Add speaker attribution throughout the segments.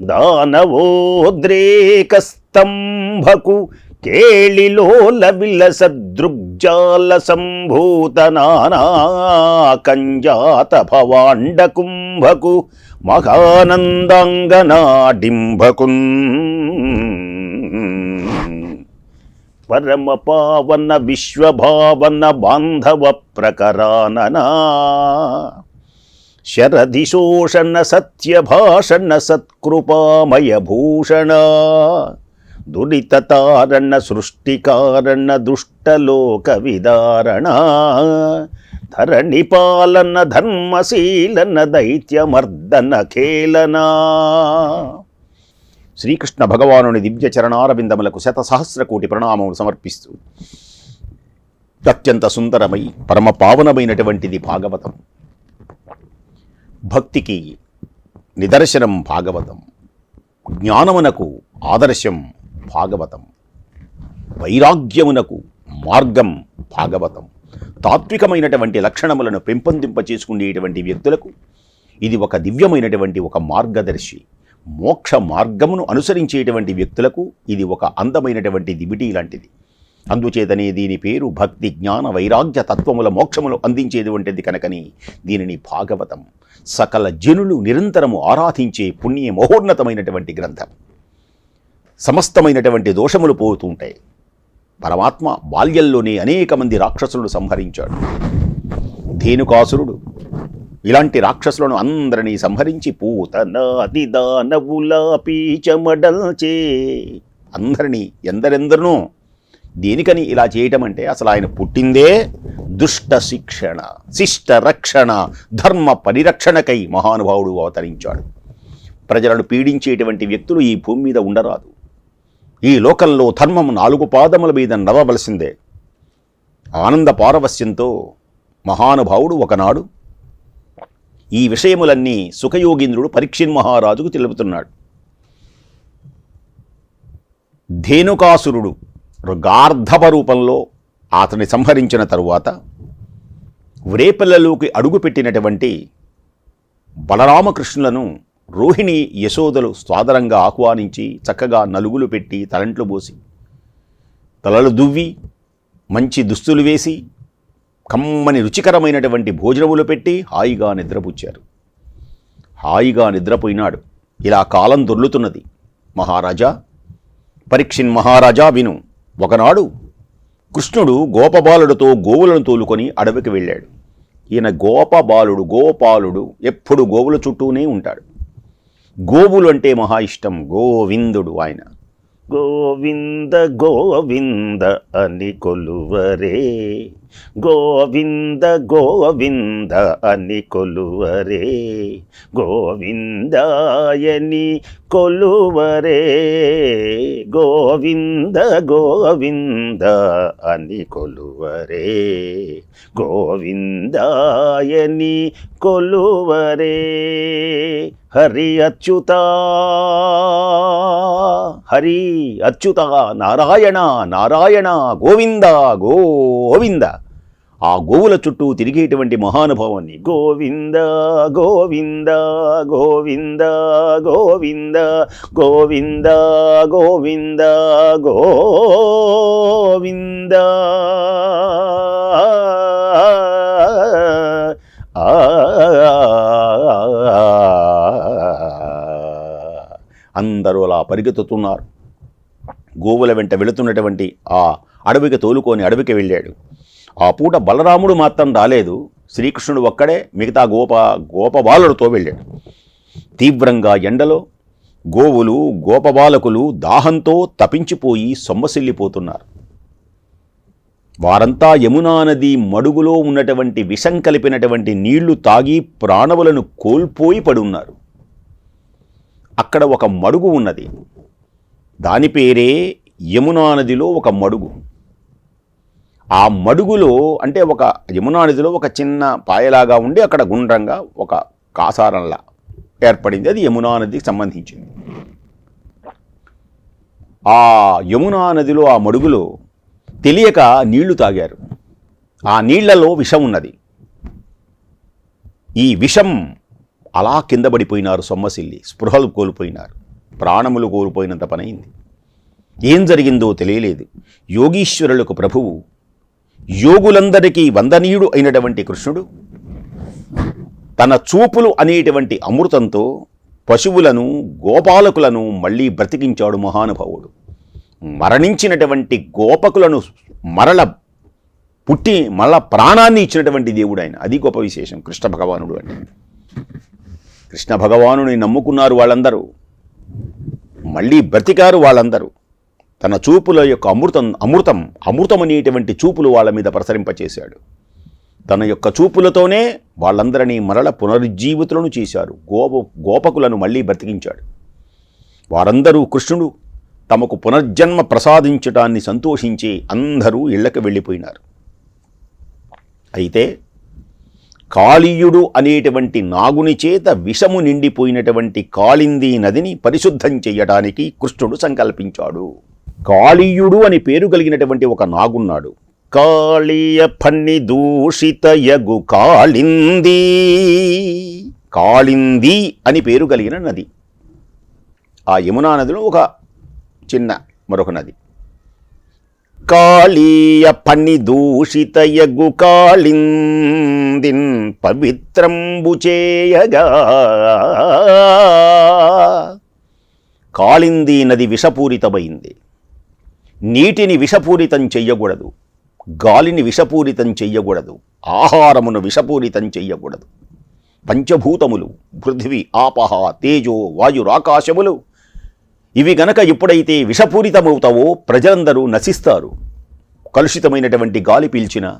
Speaker 1: దానవోద్రేకస్తంభకు కేళిలోల విలసదృగ్జాల సంభూత కంజాత భవాండ కుంభకు మహానందాంగనాడింభకున్ పరమ పావన విశ్వభావన బాంధవ ప్రకరాననా. శరదిశోషణ సత్యభాషణ సత్కృపామయ భూషణ దురితారణ సృష్టికారణ దుష్టలోక విదారణ ధరణిపాలన ధర్మశీలన దైత్యమర్దన ఖేలనా శ్రీకృష్ణ భగవానుని దివ్య చరణారవిందములకు శత సహస్ర కోటి ప్రణామములు సమర్పిస్తూ అత్యంత సుందరమై పరమ పావనమైనటువంటిది భాగవతం. భక్తికి నిదర్శనం భాగవతం. జ్ఞానమునకు ఆదర్శం భాగవతం. వైరాగ్యమునకు మార్గం భాగవతం. తాత్వికమైనటువంటి లక్షణములను పెంపొందింప చేసుకునేటువంటి వ్యక్తులకు ఇది ఒక దివ్యమైనటువంటి ఒక మార్గదర్శి. మోక్ష మార్గమును అనుసరించేటువంటి వ్యక్తులకు ఇది ఒక అందమైనటువంటి దిబిటీ లాంటిది. అందుచేతనే దీని పేరు భక్తి జ్ఞాన వైరాగ్య తత్వముల మోక్షములు అందించేటువంటిది కనుకని దీనిని భాగవతం సకల జనులు నిరంతరము ఆరాధించే పుణ్య మహోన్నతమైనటువంటి గ్రంథం. సమస్తమైనటువంటి దోషములు పోతుంటాయి పరమాత్మ బాల్యంలోనే అనేక మంది రాక్షసులను సంహరించాడు. ధేనుకాసురుడు ఇలాంటి రాక్షసులను అందరినీ సంహరించి పూతనాది దానవులా పీచమడల్చే అందరినీ ఎందరెందరినో దేనికని ఇలా చేయటం అంటే అసలు ఆయన పుట్టిందే దుష్ట శిక్షణ శిష్ట రక్షణ ధర్మ పరిరక్షణకై మహానుభావుడు అవతరించాడు. ప్రజలను పీడించేటువంటి వ్యక్తులు ఈ భూమి మీద ఉండరాదు. ఈ లోకంలో ధర్మం నాలుగు పాదముల మీద నడవవలసిందే. ఆనంద పారవస్యంతో మహానుభావుడు ఒకనాడు ఈ విషయములన్నీ సుఖయోగీంద్రుడు పరీక్షిన్ మహారాజుకు తెలుపుతున్నాడు. ధేనుకాసురుడు మృగార్ధవ రూపంలో అతని సంహరించిన తరువాత వ్రేపల్లలోకి అడుగుపెట్టినటువంటి బలరామకృష్ణులను రోహిణి యశోదలు స్వాదరంగా ఆహ్వానించి చక్కగా నలుగులు పెట్టి తలంట్లు పోసి తలలు దువ్వి మంచి దుస్తులు వేసి కమ్మని రుచికరమైనటువంటి భోజనములు పెట్టి హాయిగా నిద్రపుచ్చారు. హాయిగా నిద్రపోయినాడు. ఇలా కాలం దొర్లుతున్నది. మహారాజా పరీక్షిన్ మహారాజా విను. ఒకనాడు కృష్ణుడు గోపబాలుడితో గోవులను తోలుకొని అడవికి వెళ్ళాడు. ఈయన గోపబాలుడు గోపాలుడు ఎప్పుడు గోవుల చుట్టూనే ఉంటాడు. గోవులు అంటే మహా ఇష్టం గోవిందుడు ఆయన. గోవింద గోవింద అని కొలువరే. గోవింద గోవింద అని కొలువరే. గోవిందాయని కొలువరే. గోవింద గోవింద అని కొలువరే. గోవిందాయని కొలువరే. హరి అచ్యుత! హరి అచ్యుత! నారాయణ! నారాయణ! గోవింద! గోవింద! ఆ గోవుల చుట్టూ తిరిగేటువంటి మహానుభావాన్ని గోవింద! గోవింద! గోవింద! గోవింద! గోవింద! గోవింద! గోవింద! అందరూ అలా పరిగెత్తుతున్నారు. గోవుల వెంట వెళుతున్నటువంటి ఆ అడవికి తోలుకొని అడవికి వెళ్ళాడు. ఆ పూట బలరాముడు మాత్రం రాలేదు. శ్రీకృష్ణుడు ఒక్కడే మిగతా గోప గోపబాలుడితో వెళ్ళాడు. తీవ్రంగా ఎండలో గోవులు గోపబాలకులు దాహంతో తపించిపోయి సొమ్మసిల్లిపోతున్నారు. వారంతా యమునా నది మడుగులో ఉన్నటువంటి విషం కలిపినటువంటి నీళ్ళు తాగి ప్రాణములను కోల్పోయి పడున్నారు. అక్కడ ఒక మడుగు ఉన్నది. దాని పేరే యమునా నదిలో ఒక మడుగు. ఆ మడుగులో అంటే ఒక యమునా నదిలో ఒక చిన్న పాయలాగా ఉండి అక్కడ గుండ్రంగా ఒక కాసారంలా ఏర్పడింది. అది యమునా నదికి సంబంధించింది. ఆ యమునా నదిలో ఆ మడుగులో తెలియక నీళ్ళు తాగారు. ఆ నీళ్ళలో విషం ఉన్నది. ఈ విషం అలా కింద పడిపోయినారు సొమ్మసిల్లి. స్పృహలు కోల్పోయినారు. ప్రాణములు కోల్పోయినంత పనైంది ఏం జరిగిందో తెలియలేదు. యోగీశ్వరులకు ప్రభువు యోగులందరికీ వందనీయుడు అయినటువంటి కృష్ణుడు తన చూపులు అనేటువంటి అమృతంతో పశువులను గోపాలకులను మళ్ళీ బ్రతికించాడు మహానుభావుడు. మరణించినటువంటి గోపకులను మరల పుట్టి మళ్ళా ప్రాణాన్ని ఇచ్చినటువంటి దేవుడు ఆయన. అది గొప్ప విశేషం. కృష్ణ భగవానుడు అంటే. కృష్ణ భగవానుని నమ్ముకున్నారు వాళ్ళందరూ. మళ్ళీ బ్రతికారు వాళ్ళందరూ. తన చూపుల యొక్క అమృతం అమృతం అమృతం అనేటువంటి చూపులు వాళ్ళ మీద ప్రసరింపచేశాడు. తన యొక్క చూపులతోనే వాళ్ళందరినీ మరల పునరుజ్జీవితులను చేశారు. గోప గోపకులను మళ్ళీ బ్రతికించాడు. వారందరూ కృష్ణుడు తమకు పునర్జన్మ ప్రసాదించటాన్ని సంతోషించి అందరూ ఇళ్ళకు వెళ్ళిపోయినారు. అయితే కాళీయుడు అనేటువంటి నాగుని చేత విషము నిండిపోయినటువంటి కాళింది నదిని పరిశుద్ధం చేయడానికి కృష్ణుడు సంకల్పించాడు. కాళీయుడు అని పేరు కలిగినటువంటి ఒక నాగున్నాడు. కాళీయ ఫణి దూషిత యగు కాళింది. కాళింది అని పేరు కలిగిన నది. ఆ యమునా నదిలో ఒక చిన్న మరొక నది. కాళీయ పని దూషితయగు కాళిందిన్ పవిత్రంబు చేయగా. కాళింది నది విషపూరితమైంది. నీటిని విషపూరితం చెయ్యకూడదు. గాలిని విషపూరితం చెయ్యకూడదు. ఆహారమును విషపూరితం చెయ్యకూడదు. పంచభూతములు పృథివీ ఆపహ తేజో వాయురాకాశములు ఇవి గనక ఎప్పుడైతే విషపూరితమవుతావో ప్రజలందరూ నశిస్తారు. కలుషితమైనటువంటి గాలి పీల్చిన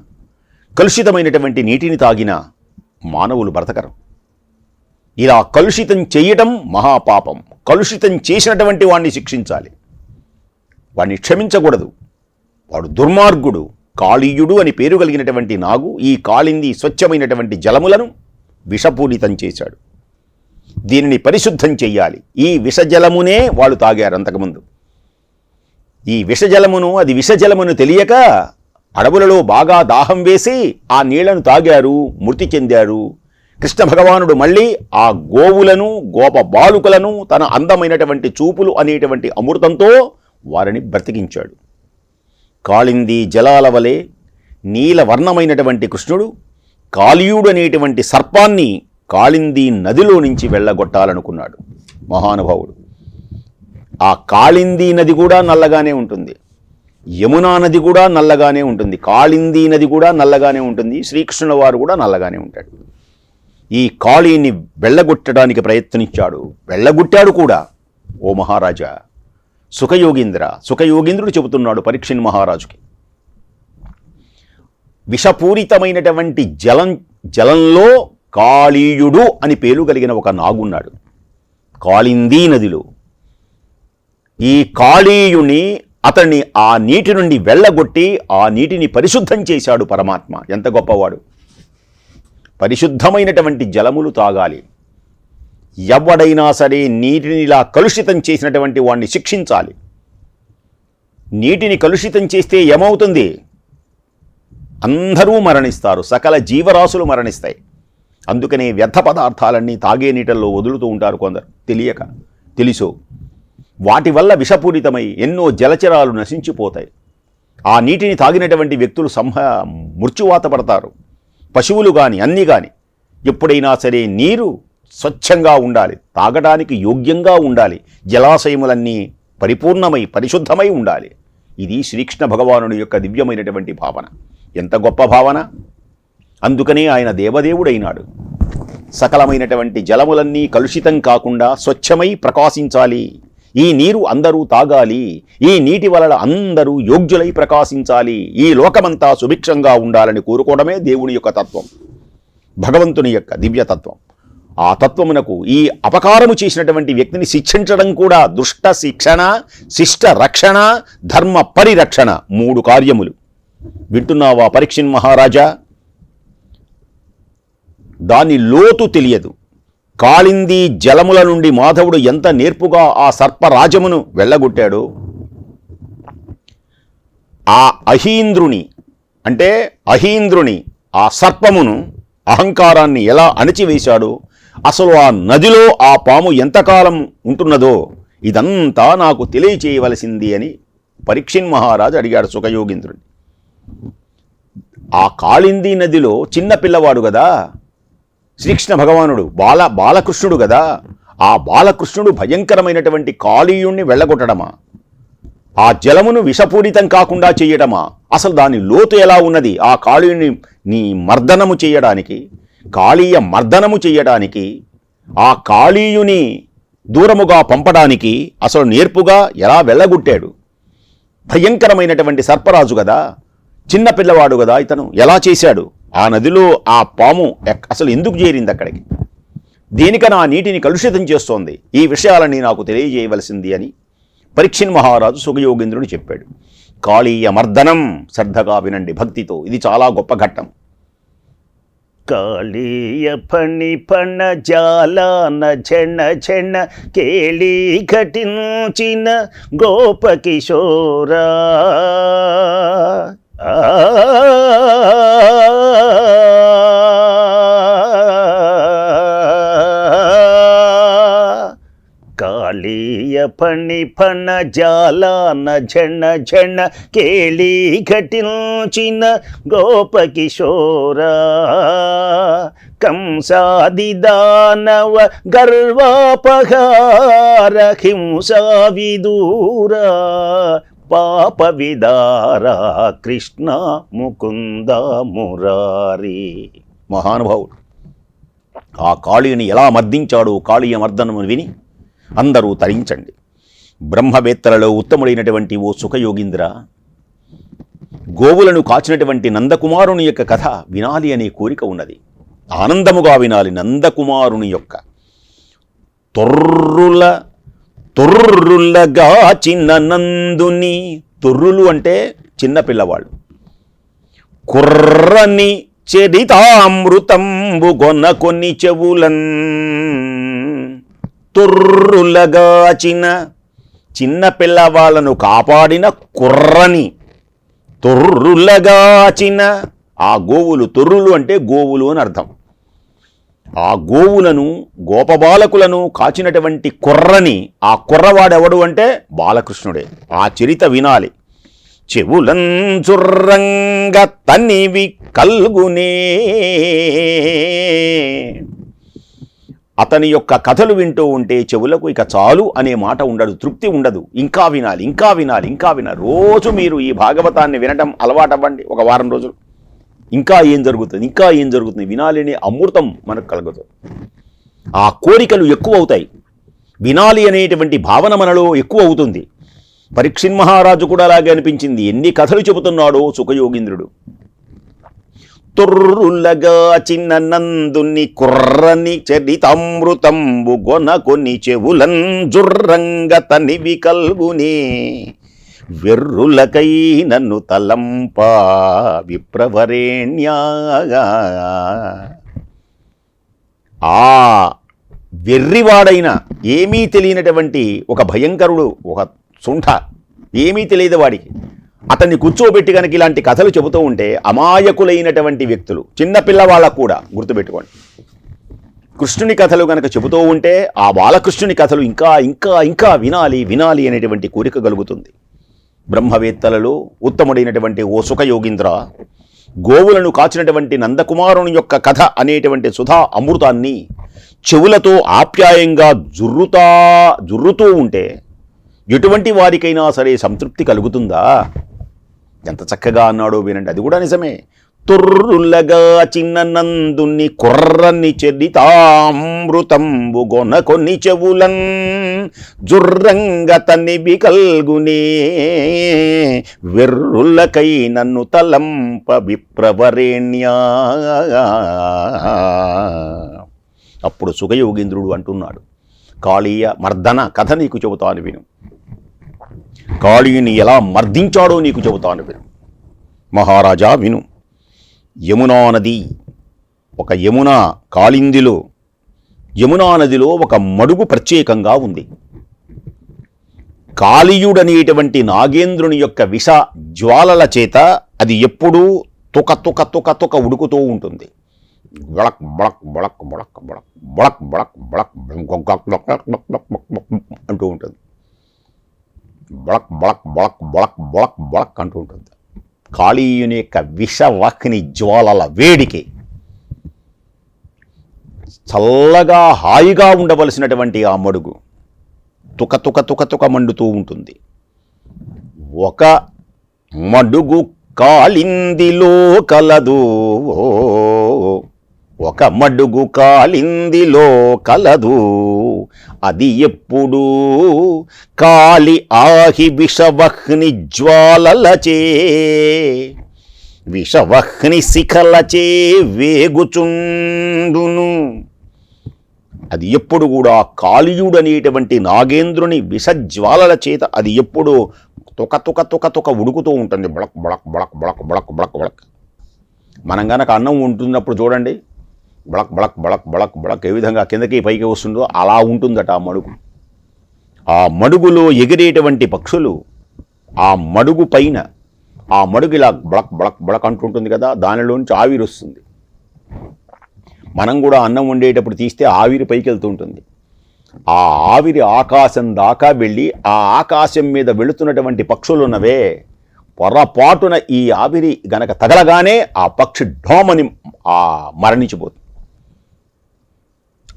Speaker 1: కలుషితమైనటువంటి నీటిని తాగిన మానవులు బ్రతకరు. ఇలా కలుషితం చేయటం మహాపాపం. కలుషితం చేసినటువంటి వాణ్ణి శిక్షించాలి. వాణ్ణి క్షమించకూడదు. వాడు దుర్మార్గుడు కాళీయుడు అని పేరు కలిగినటువంటి నాగు ఈ కాళింది స్వచ్ఛమైనటువంటి జలములను విషపూరితం చేశాడు. దీనిని పరిశుద్ధం చెయ్యాలి. ఈ విషజలమునే వాళ్ళు తాగారు అంతకుముందు. ఈ విషజలమును అది విషజలమును తెలియక అడవులలో బాగా దాహం వేసి ఆ నీళ్ళను తాగారు మృతి చెందారు. కృష్ణ భగవానుడు మళ్ళీ ఆ గోవులను గోప బాలుకలను తన అందమైనటువంటి చూపులు అనేటువంటి అమృతంతో వారిని బ్రతికించాడు. కాళింది జలాల వలె నీలవర్ణమైనటువంటి కృష్ణుడు కాళీయుడు అనేటువంటి సర్పాన్ని కాళిందీ నదిలో నుంచి వెళ్ళగొట్టాలనుకున్నాడు మహానుభావుడు. ఆ కాళిందీ నది కూడా నల్లగానే ఉంటుంది. యమునా నది కూడా నల్లగానే ఉంటుంది. కాళిందీ నది కూడా నల్లగానే ఉంటుంది. శ్రీకృష్ణుల వారు కూడా నల్లగానే ఉంటాడు ఈ కాళీని వెళ్ళగొట్టడానికి ప్రయత్నించాడు. వెళ్ళగొట్టాడు కూడా. ఓ మహారాజా సుఖయోగీంద్ర సుఖయోగీంద్రుడు చెబుతున్నాడు పరీక్షణ్ మహారాజుకి. విషపూరితమైనటువంటి జలం జలంలో కాళీయుడు అని పేరు కలిగిన ఒక నాగున్నాడు. కాళిందీ నదిలో. ఈ కాళీయుని అతన్ని ఆ నీటి నుండి వెళ్ళగొట్టి ఆ నీటిని పరిశుద్ధం చేశాడు పరమాత్మ. ఎంత గొప్పవాడు. పరిశుద్ధమైనటువంటి జలములు తాగాలి. ఎవడైనా సరే నీటిని ఇలా కలుషితం చేసినటువంటి వాడిని శిక్షించాలి. నీటిని కలుషితం చేస్తే ఏమవుతుంది? అందరూ మరణిస్తారు. సకల జీవరాశులు మరణిస్తాయి. అందుకనే వ్యర్థ పదార్థాలన్నీ తాగే నీటల్లో వదులుతూ ఉంటారు కొందరు. తెలియక తెలుసో? వాటి వల్ల విషపూరితమై ఎన్నో జలచరాలు నశించిపోతాయి. ఆ నీటిని తాగినటువంటి వ్యక్తులు సంహ మృత్యువాత పడతారు. పశువులు కానీ అన్నీ కానీ ఎప్పుడైనా సరే నీరు స్వచ్ఛంగా ఉండాలి తాగడానికి యోగ్యంగా ఉండాలి జలాశయములన్నీ పరిపూర్ణమై పరిశుద్ధమై ఉండాలి. ఇది శ్రీకృష్ణ భగవానుని యొక్క దివ్యమైనటువంటి భావన. ఎంత గొప్ప భావన? అందుకనే ఆయన దేవదేవుడైనాడు. సకలమైనటువంటి జలములన్నీ కలుషితం కాకుండా స్వచ్ఛమై ప్రకాశించాలి. ఈ నీరు అందరూ తాగాలి. ఈ నీటి వలన అందరూ యోగ్యులై ప్రకాశించాలి. ఈ లోకమంతా సుభిక్షంగా ఉండాలని కోరుకోవడమే దేవుని యొక్క తత్వం. భగవంతుని యొక్క దివ్యతత్వం ఆ తత్వమునకు ఈ అపకారము చేసినటువంటి వ్యక్తిని శిక్షించడం కూడా దుష్ట శిక్షణ శిష్ట రక్షణ ధర్మ పరిరక్షణ మూడు కార్యములు. వింటున్నావా పరీక్షిన్ మహారాజా? దాని లోతు తెలియదు. కాళింది జలముల నుండి మాధవుడు ఎంత నేర్పుగా ఆ సర్పరాజమును వెళ్ళగొట్టాడో? ఆ అహీంద్రుని అంటే అహీంద్రుని ఆ సర్పమును అహంకారాన్ని ఎలా అణిచివేశాడో? అసలు ఆ నదిలో ఆ పాము ఎంతకాలం ఉంటున్నదో ఇదంతా నాకు తెలియచేయవలసింది అని పరీక్షిన్ మహారాజు అడిగాడు సుఖయోగీంద్రుని. ఆ కాళింది నదిలో చిన్న పిల్లవాడు కదా? శ్రీకృష్ణ భగవానుడు బాల బాలకృష్ణుడు కదా. ఆ బాలకృష్ణుడు భయంకరమైనటువంటి కాళీయుణ్ణి వెళ్ళగొట్టడమా? ఆ జలమును విషపూరితం కాకుండా చేయడమా? అసలు దాని లోతు ఎలా ఉన్నది? ఆ కాళీయుని నీ మర్దనము చేయడానికి కాళీయ మర్దనము చేయడానికి ఆ కాళీయుని దూరముగా పంపడానికి అసలు నేర్పుగా ఎలా వెళ్ళగొట్టాడు? భయంకరమైనటువంటి సర్పరాజు కదా. చిన్న పిల్లవాడు కదా ఇతను. ఎలా చేశాడు? ఆ నదిలో ఆ పాము అసలు ఎందుకు చేరింది అక్కడికి? దేనికన ఆ నీటిని కలుషితం చేస్తోంది. ఈ విషయాలని నాకు తెలియజేయవలసింది అని పరీక్షణ్ మహారాజు సుఖయోగేంద్రుడు చెప్పాడు. కాళీయ మర్దనం శ్రద్ధగా వినండి భక్తితో. ఇది చాలా గొప్ప ఘట్టం.
Speaker 2: కాళీయ పని పన్న జాలాన చెన్న చెన్న కేళీ ఘటించిన గోపకిశోరా ಆ ಕಾಳಿಯ ಫಣಿ ಫಣ ಜಾಲಾನ ಝಣ ಝಣ ಕೇಳಿ ಘಟಿಂಚಿನ ಗೋಪ ಕಿಶೋರ ಕಂಸಾದಿ ದಾನವ ಗರ್ವಾಪಹಾರ ಹಿಂಸಾ ವಿದೂರ ಪಾಪ ವಿದಾರ ಕೃಷ್ಣ ಮುಕುಂದ ಮುರಾರಿ
Speaker 1: మహానుభావుడు ఆ కాళీని ఎలా మర్దించాడో కాళీయ మర్దనము విని అందరూ తరించండి. బ్రహ్మవేత్తలలో ఉత్తముడైనటువంటి ఓ సుఖయోగీంద్ర గోవులను కాచినటువంటి నందకుమారుని యొక్క కథ వినాలి అనే కోరిక ఉన్నది. ఆనందముగా వినాలి నందకుమారుని యొక్క. తొర్రుల తొర్రులగా చిన్న నందుని తొర్రులు అంటే చిన్న పిల్లవాళ్ళు. కుర్రని చరితామృతంబు గొన్న కొన్ని చెవులన్ తొర్రులగాచిన చిన్న పిల్లవాళ్ళను కాపాడిన కుర్రని తొర్రులగాచిన ఆ గోవులు తొర్రులు అంటే గోవులు అని అర్థం. ఆ గోవులను గోపబాలకులను కాచినటువంటి కుర్రని ఆ కుర్రవాడెవడు అంటే బాలకృష్ణుడే. ఆ చరిత వినాలి. చెవులం తనివి తన్నివి కల్గునే అతని యొక్క కథలు వింటూ ఉంటే చెవులకు ఇక చాలు అనే మాట ఉండదు తృప్తి ఉండదు. ఇంకా వినాలి ఇంకా వినాలి ఇంకా వినాలి. రోజు మీరు ఈ భాగవతాన్ని వినటం అలవాటవ్వండి ఒక వారం రోజులు. ఇంకా ఏం జరుగుతుంది ఇంకా ఏం జరుగుతుంది? వినాలి అనే అమృతం మనకు కలుగుతుంది. ఆ కోరికలు ఎక్కువ అవుతాయి వినాలి అనేటువంటి భావన మనలో ఎక్కువ అవుతుంది పరీక్షిన్ మహారాజు కూడా అలాగే అనిపించింది. ఎన్ని కథలు చెబుతున్నాడో సుఖయోగీంద్రుడు. తుర్రులగా చిన్న నందుని కుర్రని చరితామృతంబు గొన కొన్ని చెవులన్ జుర్రంగ తనివి కల్గునే. వెర్రులకై నన్ను తలంపా విప్రవరేణ్యాగా. ఆ వెర్రివాడైన ఏమీ తెలియనటువంటి ఒక భయంకరుడు ఒక సుంఠ ఏమీ తెలియదు వాడికి. అతన్ని కూర్చోబెట్టి కనుక ఇలాంటి కథలు చెబుతూ ఉంటే అమాయకులైనటువంటి వ్యక్తులు చిన్నపిల్లవాళ్ళకు కూడా గుర్తుపెట్టుకోండి. కృష్ణుని కథలు కనుక చెబుతూ ఉంటే ఆ బాలకృష్ణుని కథలు ఇంకా ఇంకా ఇంకా వినాలి వినాలి అనేటువంటి కోరిక కలుగుతుంది. బ్రహ్మవేత్తలలో ఉత్తముడైనటువంటి ఓ సుఖయోగీంద్ర గోవులను కాచినటువంటి నందకుమారుని యొక్క కథ అనేటువంటి సుధా అమృతాన్ని చెవులతో ఆప్యాయంగా జుర్రుతా జుర్రుతూ ఉంటే ఎటువంటి వారికైనా సరే సంతృప్తి కలుగుతుందా? ఎంత చక్కగా అన్నాడో వినండి. అది కూడా నిజమే. తుర్రులగా చిన్న నందుని కుర్రని చెడితామృతంబు గొన కొన్ని చెవులన్ జుర్రంగ తనివి కల్గునే వెర్రులకై నన్ను తలంప విప్రవరేణ్యా. అప్పుడు సుఖయోగేంద్రుడు అంటున్నాడు కాళీయ మర్దన కథ నీకు చెబుతాను విను. కాళీని ఎలా మర్దించాడో నీకు చెబుతాను విను మహారాజా విను యమునా నది ఒక యమున కాళిందిలో యమునా నదిలో ఒక మడుగు ప్రత్యేకంగా ఉంది కాళీయుడనేటువంటి నాగేంద్రుని యొక్క విష జ్వాలల చేత అది ఎప్పుడూ తుక తుక తుక తుక ఉడుకుతూ ఉంటుంది బళక్ బళక్ బళక్ బళక్ బళక్ బళక్ బళక్ బళక్ అంటూ ఉంటుంది బళక్ బళక్ బళక్ బళక్ బళక్ బళక్ అంటూ ఉంటుంది. కాళీయుని యొక్క విషవాక్ని జ్వాలల వేడికి చల్లగా హాయిగా ఉండవలసినటువంటి ఆ మడుగు తుక తుక తుక తుక మండుతూ ఉంటుంది. ఒక మడుగు కాలిందిలో కలదు ఒక మడుగు కాలిందిలో కలదు అది ఎప్పుడు కాలి ఆహి విషవహ్ని జ్వాలలచే. విషవహ్ని శిఖలచే వేగుచుండును. అది ఎప్పుడు కూడా కాలియుడనేటువంటి నాగేంద్రుని విషజ్వాలల చేత అది ఎప్పుడు తుక తుక తుక తుక ఉడుకుతూ ఉంటుంది. బళక్ బళక్ బళక్ బళక్ బళక్ బళక్ బళక్. మనం గనక అన్నం ఉంటున్నప్పుడు చూడండి బళక్ బళక్ బళక్ బళక్ బళక్ ఏ విధంగా కిందకి పైకి వస్తుందో అలా ఉంటుందట ఆ మడుగు. ఆ మడుగులో ఎగిరేటువంటి పక్షులు ఆ మడుగు పైన ఆ మడుగు ఇలా బళక్ బళక్ బళక్ అంటుంటుంది కదా దానిలోంచి ఆవిరి వస్తుంది. మనం కూడా అన్నం వండేటప్పుడు తీస్తే ఆవిరి పైకి వెళ్తూ ఉంటుంది ఆ ఆవిరి ఆకాశం దాకా వెళ్ళి ఆ ఆకాశం మీద వెళుతున్నటువంటి పక్షులు ఉన్నవే పొరపాటున ఈ ఆవిరి గనక తగలగానే ఆ పక్షి ఢోమని ఆ మరణించిపోతుంది.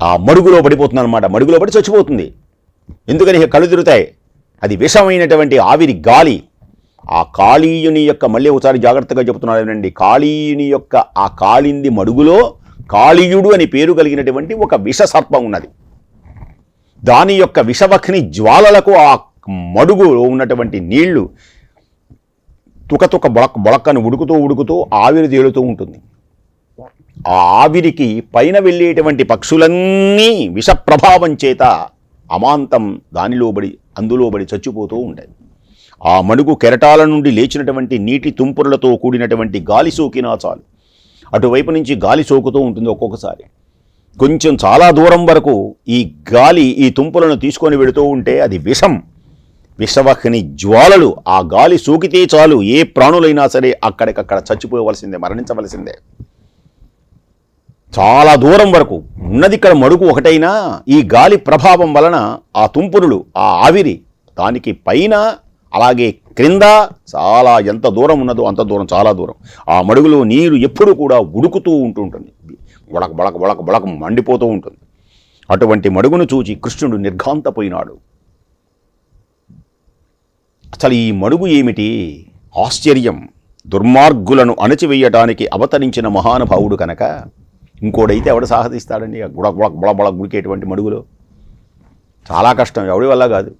Speaker 1: ఆ మరుగులో పడిపోతుంది అనమాట మడుగులో పడి చచ్చిపోతుంది. ఎందుకని ఇక కళ్ళు తిరుగుతాయి. అది విషమైనటువంటి ఆవిరి గాలి. ఆ కాళీయుని యొక్క మళ్ళీ ఒకసారి జాగ్రత్తగా చెబుతున్నాడు కాళీయుని యొక్క ఆ కాళింది మడుగులో కాళీయుడు అని పేరు కలిగినటువంటి ఒక విష సర్పం ఉన్నది. దాని యొక్క విషవక్ని జ్వాలలకు ఆ మడుగులో ఉన్నటువంటి నీళ్ళు తుకతుక బొళక్ బొళక్కను ఉడుకుతూ ఉడుకుతూ ఆవిరి తేలుతూ ఉంటుంది. ఆ ఆవిరికి పైన వెళ్ళేటువంటి పక్షులన్నీ విషప్రభావం చేత అమాంతం దానిలోబడి అందులోబడి చచ్చిపోతూ ఉండేది ఆ మడుగు కెరటాల నుండి లేచినటువంటి నీటి తుంపురులతో కూడినటువంటి గాలి సోకినా చాలు. అటువైపు నుంచి గాలి సోకుతూ ఉంటుంది ఒక్కొక్కసారి. కొంచెం చాలా దూరం వరకు ఈ గాలి ఈ తుంపులను తీసుకొని వెళుతూ ఉంటే అది విషం. విషవహ్ని జ్వాలలు ఆ గాలి సోకితే చాలు ఏ ప్రాణులైనా సరే అక్కడికక్కడ చచ్చిపోవలసిందే మరణించవలసిందే. చాలా దూరం వరకు ఉన్నది ఇక్కడ మడుగు ఒకటైనా ఈ గాలి ప్రభావం వలన ఆ తుంపురులు ఆ ఆవిరి దానికి పైన అలాగే క్రింద చాలా ఎంత దూరం ఉన్నదో అంత దూరం చాలా దూరం. ఆ మడుగులో నీరు ఎప్పుడు కూడా ఉడుకుతూ ఉంటుంటుంది బొడక బొడక బొడక బొడక మండిపోతూ ఉంటుంది. అటువంటి మడుగును చూచి కృష్ణుడు నిర్ఘాంతపోయినాడు. అసలు ఈ మడుగు ఏమిటి? ఆశ్చర్యం. దుర్మార్గులను అణచివేయటానికి అవతరించిన మహానుభావుడు కనుక ఇంకోడైతే ఎవడ సాహసిస్తాడండి? ఆ గుడ గుడ బుడ గుడికేటువంటి మడుగులో. చాలా కష్టం. ఎవడి వల్ల కాదు.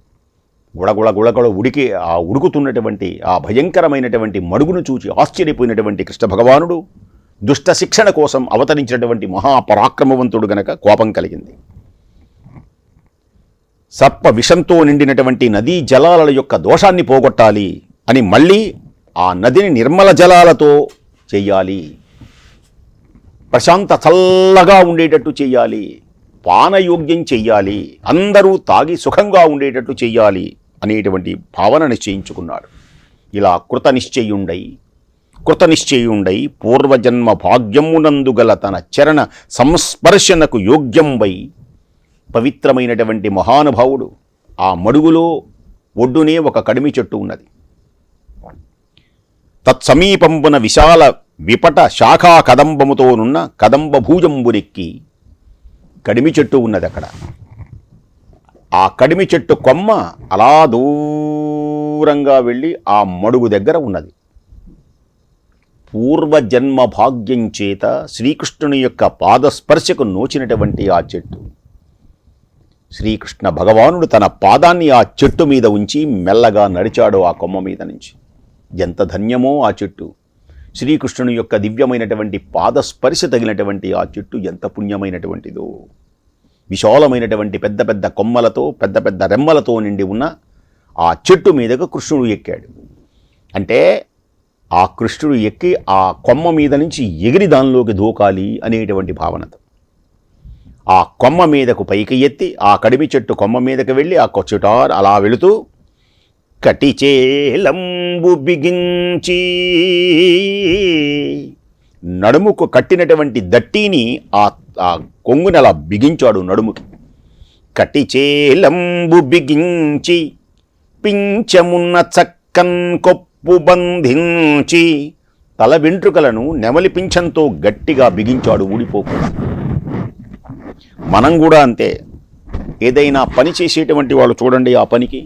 Speaker 1: గుడగుడ గుడగుడ ఉడికి ఆ ఉడుకుతున్నటువంటి ఆ భయంకరమైనటువంటి మడుగును చూచి ఆశ్చర్యపోయినటువంటి కృష్ణ భగవానుడు దుష్ట శిక్షణ కోసం అవతరించినటువంటి మహాపరాక్రమవంతుడు గనక కోపం కలిగింది. సర్ప విషంతో నిండినటువంటి నదీ జలాల యొక్క దోషాన్ని పోగొట్టాలి అని మళ్ళీ ఆ నదిని నిర్మల జలాలతో చెయ్యాలి. ప్రశాంత చల్లగా ఉండేటట్టు చెయ్యాలి. పానయోగ్యం చెయ్యాలి. అందరూ తాగి సుఖంగా ఉండేటట్టు చెయ్యాలి అనేటువంటి భావన నిశ్చయించుకున్నాడు. ఇలా కృత నిశ్చయుండై కృత నిశ్చయుండై పూర్వజన్మ భాగ్యమునందుగల తన చరణ సంస్పర్శనకు యోగ్యంవై పవిత్రమైనటువంటి మహానుభావుడు ఆ మడుగులో ఒడ్డునే ఒక కడిమి చెట్టు ఉన్నది. తత్సమీపంబున విశాల విపట శాఖా కదంబముతోనున్న కదంబ భూజంబురెక్కి కడిమి చెట్టు ఉన్నది అక్కడ. ఆ కడిమి చెట్టు కొమ్మ అలా దూరంగా వెళ్ళి ఆ మడుగు దగ్గర ఉన్నది. పూర్వజన్మ భాగ్యం చేత శ్రీకృష్ణుని యొక్క పాదస్పర్శకు నోచినటువంటి ఆ చెట్టు. శ్రీకృష్ణ భగవానుడు తన పాదాన్ని ఆ చెట్టు మీద ఉంచి మెల్లగా నడిచాడు ఆ కొమ్మ మీద నుంచి. ఎంత ధన్యమో ఆ చెట్టు. శ్రీకృష్ణుని యొక్క దివ్యమైనటువంటి పాదస్పర్శ తగినటువంటి ఆ చెట్టు ఎంత పుణ్యమైనటువంటిదో. విశాలమైనటువంటి పెద్ద పెద్ద కొమ్మలతో పెద్ద పెద్ద రెమ్మలతో నిండి ఉన్న ఆ చెట్టు మీదకు కృష్ణుడు ఎక్కాడు. అంటే ఆ కృష్ణుడు ఎక్కి ఆ కొమ్మ మీద నుంచి ఎగిరి దానిలోకి దూకాలి అనేటువంటి భావనతో ఆ కొమ్మ మీదకు పైకి ఎత్తి ఆ కడిమి చెట్టు కొమ్మ మీదకు వెళ్ళి ఆ కొచ్చుటార్ అలా వెళుతూ కటిచేలంబు బిగించి. నడుముకు కట్టినటువంటి దట్టిని ఆ కొంగునలా కొంగుని అలా బిగించాడు నడుముకి. కటిచేలంబు బిగించి పించమున్న చక్కన్ కొప్పు బంధించి తల వెంట్రుకలను నెమలి పింఛంతో గట్టిగా బిగించాడు ఊడిపోకుండా మనం కూడా అంతే. ఏదైనా పని చేసేటువంటి వాళ్ళు చూడండి ఆ పనికి.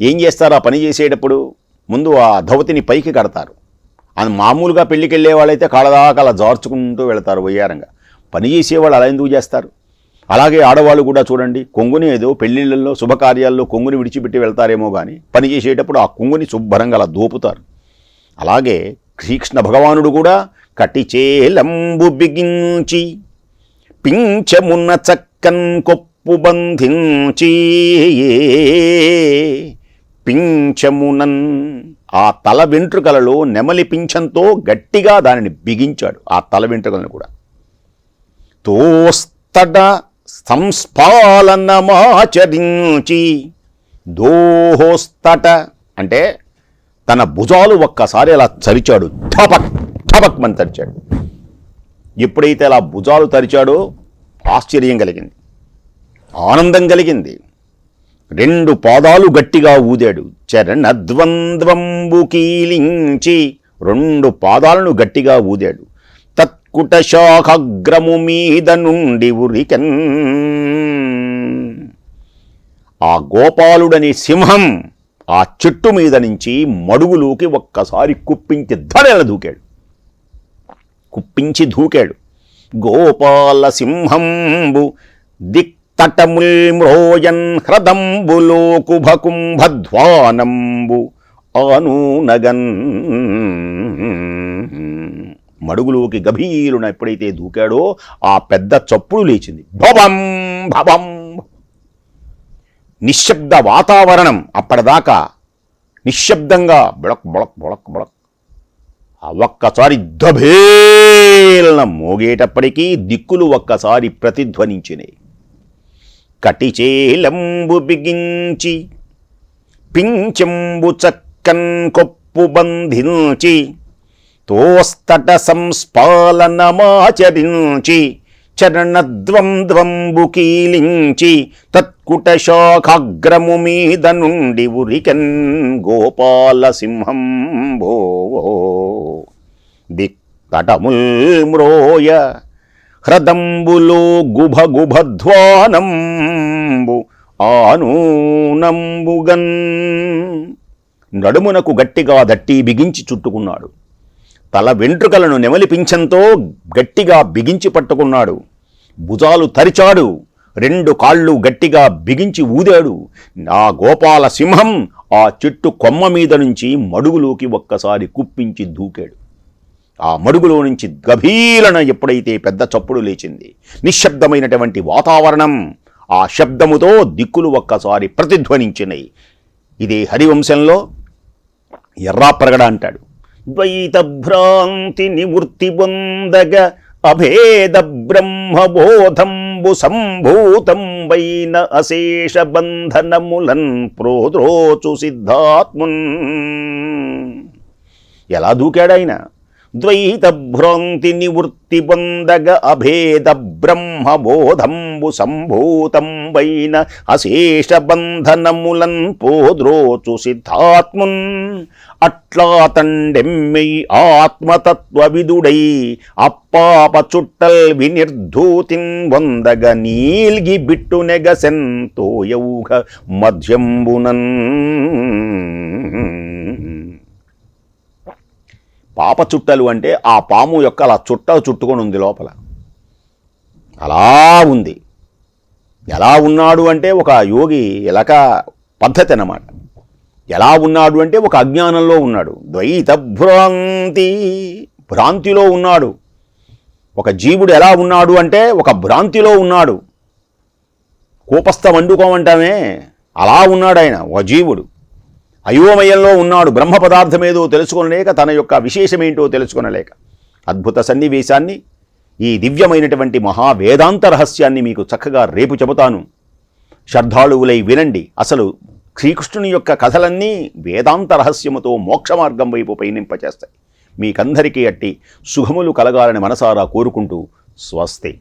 Speaker 1: ఏం చేస్తారు ఆ పని చేసేటప్పుడు? ముందు ఆ ధవతిని పైకి కడతారు. అది మామూలుగా పెళ్ళికి వెళ్ళే వాళ్ళైతే కాళ్ళదాకా అలా జార్చుకుంటూ వెళతారు వయ్యారంగా. పని చేసేవాళ్ళు అలా ఎందుకు చేస్తారు? అలాగే ఆడవాళ్ళు కూడా చూడండి కొంగుని ఏదో పెళ్ళిళ్ళల్లో శుభకార్యాల్లో కొంగుని విడిచిపెట్టి వెళ్తారేమో కానీ పని చేసేటప్పుడు ఆ కొంగుని శుభ్రంగా అలా దోపుతారు. అలాగే శ్రీకృష్ణ భగవానుడు కూడా కటిచేలంబు బిగించి పింఛమున్న చక్కన్ కొప్పు బంధించి పింఛమునన్. ఆ తల వెంట్రుకలలో నెమలి పింఛంతో గట్టిగా దానిని బిగించాడు ఆ తల వెంట్రుకలను కూడా. తోస్తడ సంస్పాలనమాచరించి దోహోస్తట అంటే తన భుజాలు ఒక్కసారి అలా చరిచాడు. ఠపక్ ఠపక్ మని తరిచాడు. ఎప్పుడైతే అలా భుజాలు తరిచాడో ఆశ్చర్యం కలిగింది. ఆనందం కలిగింది. రెండు పాదాలు గట్టిగా ఊదాడు. చరణద్వంద్వంబుకీలించి రెండు పాదాలను గట్టిగా ఊదాడు. తత్కుట శాఖగ్రము మీద నుండి ఉరికన్. ఆ గోపాలుడని సింహం ఆ చెట్టు మీద నుంచి మడుగులోకి ఒక్కసారి కుప్పించి ధడెల దూకాడు. కుప్పించి దూకాడు. గోపాల సింహంబు దిక్ తటముల్మ్రోయన్ హ్రదంబులోకుభకుంభధ్వానంబు ఆనూనగన్. మడుగులోకి గభీరున ఎప్పుడైతే దూకాడో ఆ పెద్ద చప్పుడు లేచింది. భవం భవం. నిశ్శబ్ద వాతావరణం అప్పటిదాకా నిశ్శబ్దంగా బొళక్ బొడక్ బొడక్ బొడక్ ఒక్కసారి దభేలన మోగేటప్పటికీ దిక్కులు ఒక్కసారి ప్రతిధ్వనించినాయి. కటిచేలంబు బిగించి పించెంబు చక్కన్ కొప్పు బంధించి తోస్తట సంస్పాలనమాచరించి చరణద్వంద్వంబు కీలించి తత్కుట శాఖాగ్రము మీద నుండి ఉరికన్ గోపాల సింహంబో దిక్కటముల్ మ్రోయ హ్రదంబులో గుభ గుభధ్వానంబు ఆనూనంబుగన్. నడుమునకు గట్టిగా దట్టి బిగించి చుట్టుకున్నాడు. తల వెంట్రుకలను నెమలిపించంతో గట్టిగా బిగించి పట్టుకున్నాడు. భుజాలు తరిచాడు. రెండు కాళ్ళు గట్టిగా బిగించి ఊదాడు. నా గోపాల సింహం ఆ చెట్టు కొమ్మ మీద నుంచి మడుగులోకి ఒక్కసారి కుప్పించి దూకాడు. ఆ మడుగులో నుంచి గభీరణ ఎప్పుడైతే పెద్ద చప్పుడు లేచింది నిశ్శబ్దమైనటువంటి వాతావరణం ఆ శబ్దముతో దిక్కులు ఒక్కసారి ప్రతిధ్వనించినాయి. ఇదే హరివంశంలో ఎర్రాప్రగడ అంటాడు. ద్వైత భ్రాంతి నివృత్తి పొందగ అభేద బ్రహ్మబోధంబు సంభూతం వైన అశేష బంధనములన్ ప్రోద్రోచు సిద్ధాత్మున్. ఎలా దూకాడాయన? ద్వైత భ్రాంతి నివృత్తి పొందగ అభేద బ్రహ్మబోధంబు సంభూతం వైన అశేష బంధనములన్ పోద్రోచు సిద్ధాత్మున్ అట్లా తండెమ్మెయ్ ఆత్మతత్వవిదుడై అప్పాప చుట్టల్ వినిర్ధూతిన్ వందగ నీల్గి బిట్టు నెగసెన్ తోయౌఘ మధ్యంబునన్ పాప చుట్టలు అంటే ఆ పాము యొక్క అలా చుట్ట చుట్టుకొని ఉంది లోపల. అలా ఉంది. ఎలా ఉన్నాడు అంటే ఒక యోగి ఎలక పద్ధతి అన్నమాట. ఎలా ఉన్నాడు అంటే ఒక అజ్ఞానంలో ఉన్నాడు. ద్వైత భ్రాంతి భ్రాంతిలో ఉన్నాడు. ఒక జీవుడు ఎలా ఉన్నాడు అంటే ఒక భ్రాంతిలో ఉన్నాడు. కోపస్థ వండుకోమంటామే. అలా ఉన్నాడు ఆయన ఒక జీవుడు. అయోమయంలో ఉన్నాడు బ్రహ్మ పదార్థమేదో తెలుసుకొనలేక తన యొక్క విశేషమేంటో తెలుసుకొనలేక. అద్భుత సన్నివేశాన్ని ఈ దివ్యమైనటువంటి మహావేదాంత రహస్యాన్ని మీకు చక్కగా రేపు చెబుతాను. శ్రద్ధాళువులై వినండి. అసలు శ్రీకృష్ణుని యొక్క కథలన్నీ వేదాంత రహస్యముతో మోక్ష మార్గం వైపు పయనింపచేస్తాయి. మీకందరికీ అట్టి సుఖములు కలగాలని మనసారా కోరుకుంటూ స్వస్తి.